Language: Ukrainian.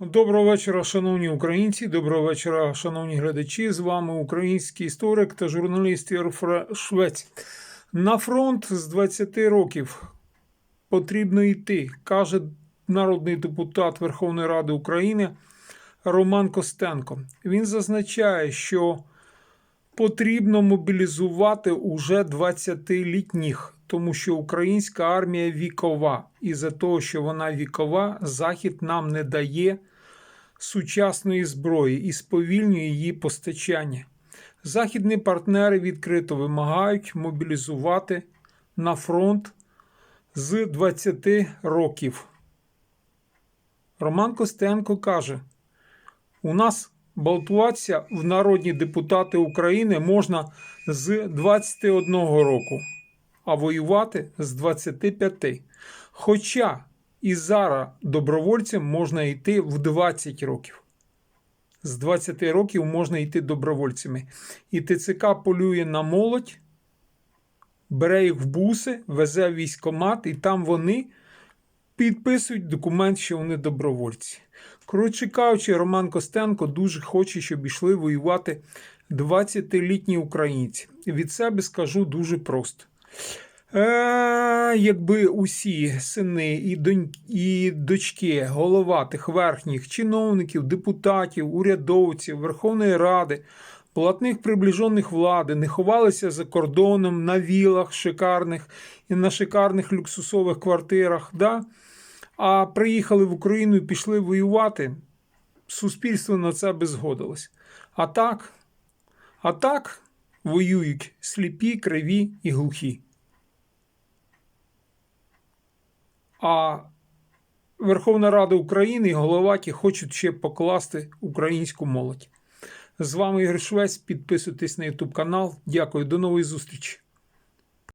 Доброго вечора, шановні українці. Доброго вечора, шановні глядачі. З вами український історик та журналіст Єрфра Швець. На фронт з 20 років потрібно йти, каже народний депутат Верховної Ради України Роман Костенко. Він зазначає, що потрібно мобілізувати уже 20-літніх, тому що українська армія вікова. І за того, що вона вікова, Захід нам не дає сучасної зброї і сповільнює її постачання. Західні партнери відкрито вимагають мобілізувати на фронт з 20 років. Роман Костенко каже: у нас балотуватися в народні депутати України можна з 21 року, а воювати з 25. Хоча і зараз добровольцям можна йти в 20 років. З 20 років можна йти добровольцями. І ТЦК полює на молодь, бере їх в буси, везе в військкомат, і там вони підписують документ, що вони добровольці. Коротше кажучи, Роман Костенко дуже хоче, щоб йшли воювати 20-літні українці. Від себе скажу дуже просто. Е, якби усі сини і, донь, і дочки головатих верхніх чиновників, депутатів, урядовців, Верховної Ради, платних приближених влади не ховалися за кордоном на вілах шикарних і на шикарних люксусових квартирах, да? а приїхали в Україну і пішли воювати, суспільство на це би згодилось. А так, а так воюють сліпі, криві і глухі. А Верховна Рада України і Головаті хочуть ще покласти українську молодь. З вами Ігор Швець. Підписуйтесь на YouTube канал. Дякую, до нової зустрічі.